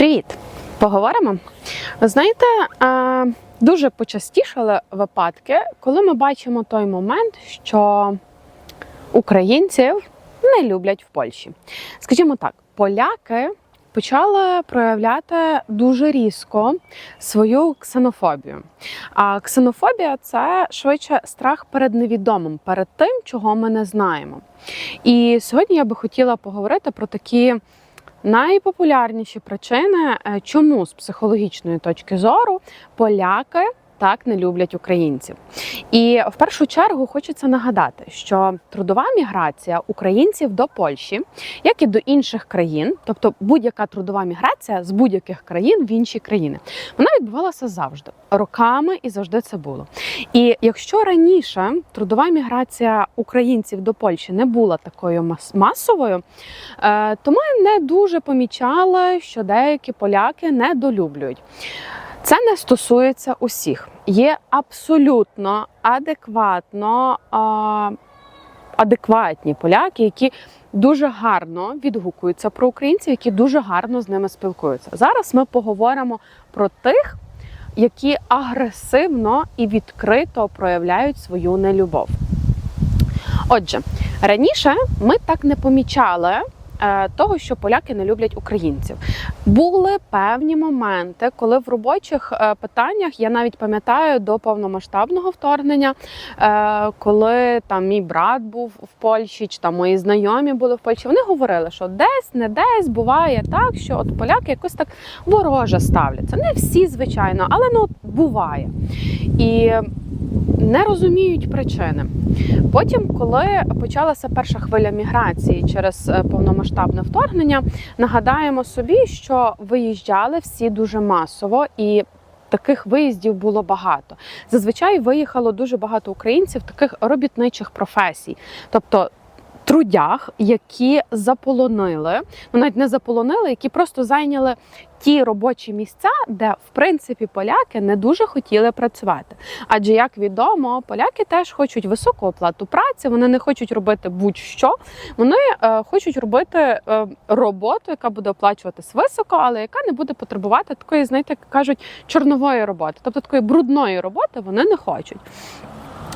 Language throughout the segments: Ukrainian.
Привіт! Поговоримо. Знаєте, дуже почастішали випадки, коли ми бачимо той момент, що українців не люблять в Польщі. Скажімо так, поляки почали проявляти дуже різко свою ксенофобію. А ксенофобія це швидше страх перед невідомим, перед тим, чого ми не знаємо. І сьогодні я би хотіла поговорити про такі найпопулярніші причини, е, чому з психологічної точки зору поляки так не люблять українців. І в першу чергу хочеться нагадати, що трудова міграція українців до Польщі, як і до інших країн, тобто будь-яка трудова міграція з будь-яких країн в інші країни, вона відбувалася завжди роками і завжди це було. І якщо раніше трудова міграція українців до Польщі не була такою мас- масовою, е, то ми не дуже помічали, що деякі поляки недолюблюють. Це не стосується усіх. Є абсолютно адекватно а, адекватні поляки, які дуже гарно відгукуються про українців, які дуже гарно з ними спілкуються. Зараз ми поговоримо про тих, які агресивно і відкрито проявляють свою нелюбов. Отже, раніше ми так не помічали того, що поляки не люблять українців. Були певні моменти, коли в робочих е, питаннях я навіть пам'ятаю до повномасштабного вторгнення, е, коли там мій брат був в Польщі, чи там мої знайомі були в Польщі. Вони говорили, що десь не десь буває так, що от поляки якось так вороже ставляться. Не всі, звичайно, але ну буває. І не розуміють причини. Потім, коли почалася перша хвиля міграції через е, повномасштабне вторгнення, нагадаємо собі, що виїжджали всі дуже масово і. Таких виїздів було багато. Зазвичай виїхало дуже багато українців таких робітничих професій, тобто трудях, які заполонили, ну навіть не заполонили, які просто зайняли ті робочі місця, де в принципі поляки не дуже хотіли працювати. Адже, як відомо, поляки теж хочуть високу оплату праці, вони не хочуть робити будь-що. Вони е, хочуть робити е, роботу, яка буде оплачуватись високо, але яка не буде потребувати такої, знаєте, як кажуть, чорнової роботи, тобто такої брудної роботи вони не хочуть.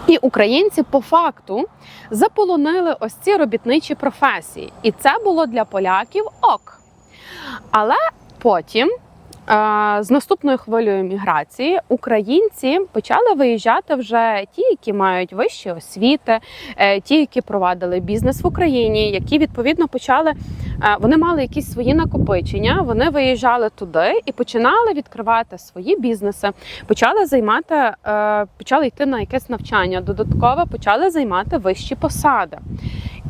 І українці по факту заполонили ось ці робітничі професії, і це було для поляків ок. Але потім. З наступною хвилею міграції українці почали виїжджати вже ті, які мають вищі освіти, е, ті, які провадили бізнес в Україні, які відповідно почали. е, Вони мали якісь свої накопичення. Вони виїжджали туди і починали відкривати свої бізнеси, почали займати, е, почали йти на якесь навчання. Додатково почали займати вищі посади.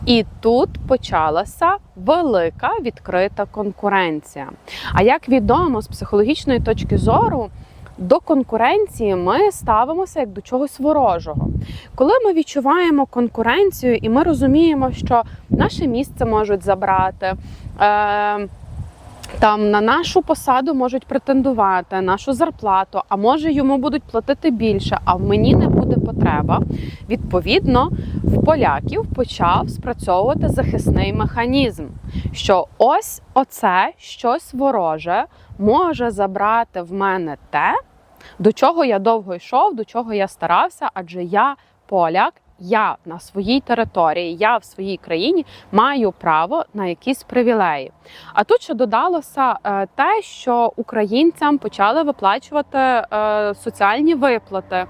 І тут почалася велика відкрита конкуренція. А як відомо, з психологічної точки зору, до конкуренції ми ставимося як до чогось ворожого. Коли ми відчуваємо конкуренцію і ми розуміємо, що наше місце можуть забрати. Е- там на нашу посаду можуть претендувати, нашу зарплату, а може йому будуть платити більше, а в мені не буде потреба. Відповідно, в поляків почав спрацьовувати захисний механізм, що ось оце щось вороже може забрати в мене те, до чого я довго йшов, до чого я старався, адже я поляк. Я на своїй території, я в своїй країні маю право на якісь привілеї. А тут ще додалося е, те, що українцям почали виплачувати е, соціальні виплати,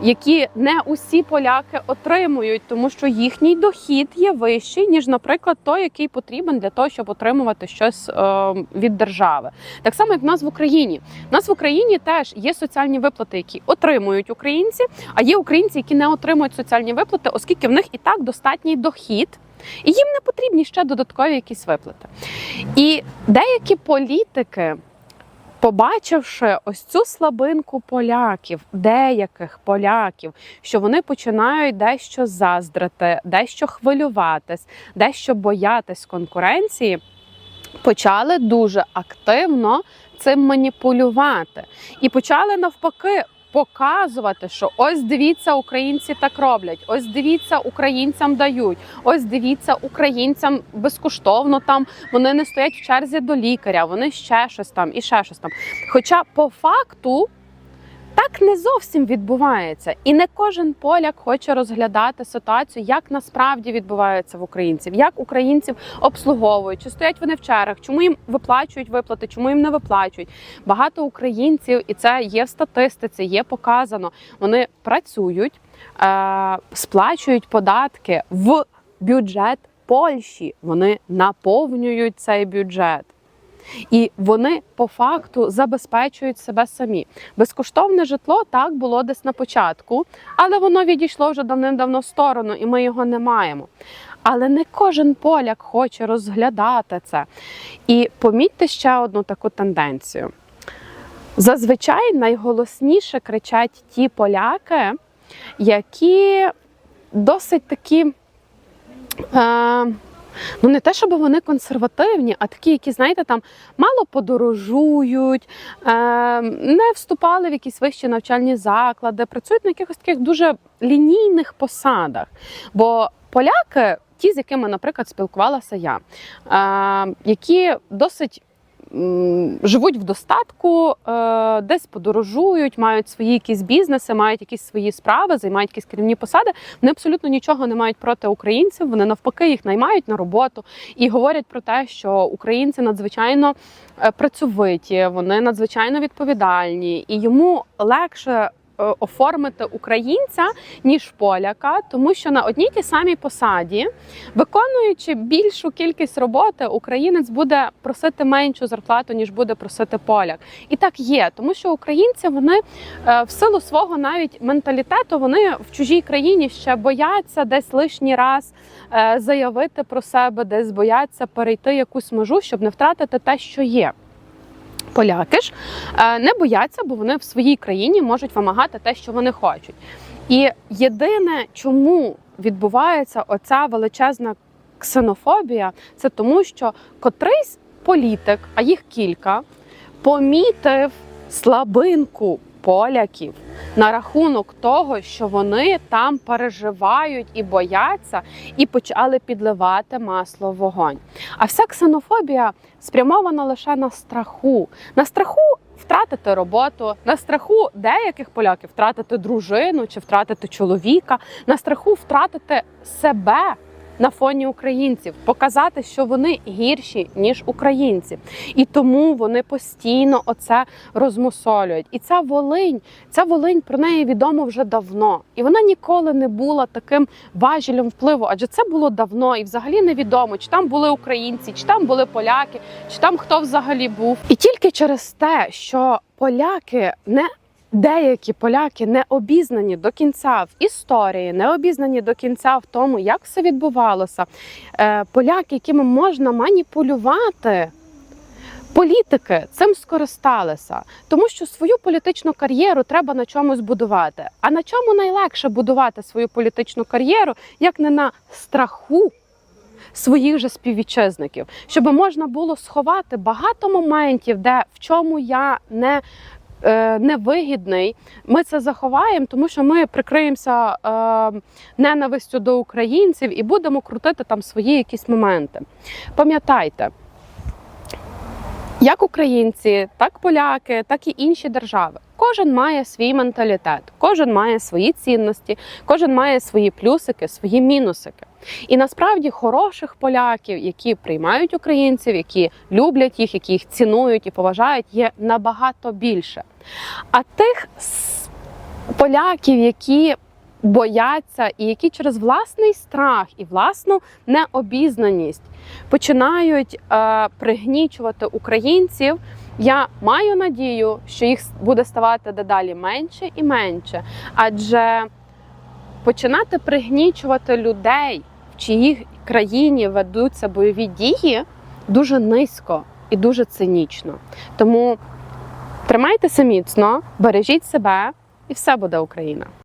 які не усі поляки отримують, тому що їхній дохід є вищий, ніж, наприклад, той, який потрібен для того, щоб отримувати щось е, від держави. Так само, як в нас в Україні. У нас в Україні теж є соціальні виплати, які отримують українці, а є українці, які не отримують соціальні виплати, оскільки в них і так достатній дохід. І їм не потрібні ще додаткові якісь виплати. І деякі політики, побачивши ось цю слабинку поляків, деяких поляків, що вони починають дещо заздрити, дещо хвилюватись, дещо боятись конкуренції, почали дуже активно цим маніпулювати. І почали навпаки показувати, що ось дивіться, українці так роблять. Ось дивіться, українцям дають. Ось дивіться, українцям безкоштовно там вони не стоять в черзі до лікаря, вони ще щось там і ще щось там. Хоча по факту. Так не зовсім відбувається, і не кожен поляк хоче розглядати ситуацію, як насправді відбувається в українців, як українців обслуговують, чи стоять вони в чергах, чому їм виплачують виплати, чому їм не виплачують. Багато українців, і це є в статистиці, є показано. Вони працюють, е, сплачують податки в бюджет Польщі. Вони наповнюють цей бюджет. І вони по факту забезпечують себе самі. Безкоштовне житло так було десь на початку, але воно відійшло вже давним-давно в сторону, і ми його не маємо. Але не кожен поляк хоче розглядати це. І помітьте ще одну таку тенденцію. Зазвичай найголосніше кричать ті поляки, які досить такі. Е, Ну, не те, щоб вони консервативні, а такі, які, знаєте, там мало подорожують, е, не вступали в якісь вищі навчальні заклади, працюють на якихось таких дуже лінійних посадах. Бо поляки, ті, з якими, наприклад, спілкувалася я, е, які досить живуть в достатку, е, десь подорожують, мають свої якісь бізнеси, мають якісь свої справи, займають якісь керівні посади. Вони абсолютно нічого не мають проти українців. Вони навпаки їх наймають на роботу і говорять про те, що українці надзвичайно е, працьовиті, вони надзвичайно відповідальні, і йому легше. Е, Оформити українця ніж поляка, тому що на одній тій самій посаді, виконуючи більшу кількість роботи, українець буде просити меншу зарплату, ніж буде просити поляк. І так є, тому що українці вони е, в силу свого навіть менталітету вони в чужій країні ще бояться десь лишній раз е, заявити про себе, десь бояться перейти якусь межу, щоб не втратити те, що є. Поляки ж е, не бояться, бо вони в своїй країні можуть вимагати те, що вони хочуть. І єдине, чому відбувається оця величезна ксенофобія, це тому, що котрийсь політик, а їх кілька, помітив слабинку поляків на рахунок того, що вони там переживають і бояться, і почали підливати масло в вогонь. А вся ксенофобія спрямована лише на страху, на страху. Втратити роботу на страху деяких поляків втратити дружину чи втратити чоловіка, на страху втратити себе на фоні українців, показати, що вони гірші ніж українці, і тому вони постійно оце розмусолюють. І ця Волинь, ця Волинь про неї відомо вже давно, і вона ніколи не була таким важелем впливу, адже це було давно, і взагалі невідомо, чи там були українці, чи там були поляки, чи там хто взагалі був. І тільки через те, що поляки не Деякі поляки не обізнані до кінця в історії, не обізнані до кінця в тому, як все відбувалося. Е, Поляки, якими можна маніпулювати. Політики цим скористалися, тому що свою політичну кар'єру треба на чомусь будувати. А на чому найлегше будувати свою політичну кар'єру, як не на страху своїх же співвітчизників, щоб можна було сховати багато моментів, де в чому я не невигідний, ми це заховаємо, тому що ми прикриємося е, ненавистю до українців і будемо крутити там свої якісь моменти. Пам'ятайте. Як українці, так поляки, так і інші держави. Кожен має свій менталітет, кожен має свої цінності, кожен має свої плюсики, свої мінусики. І насправді хороших поляків, які приймають українців, які люблять їх, які їх цінують і поважають, є набагато більше. А тих поляків, які бояться і які через власний страх і власну необізнаність починають е, пригнічувати українців. Я маю надію, що їх буде ставати дедалі менше і менше, адже починати пригнічувати людей, в чиїй країні ведуться бойові дії, дуже низько і дуже цинічно. Тому тримайтеся міцно, бережіть себе, і все буде Україна.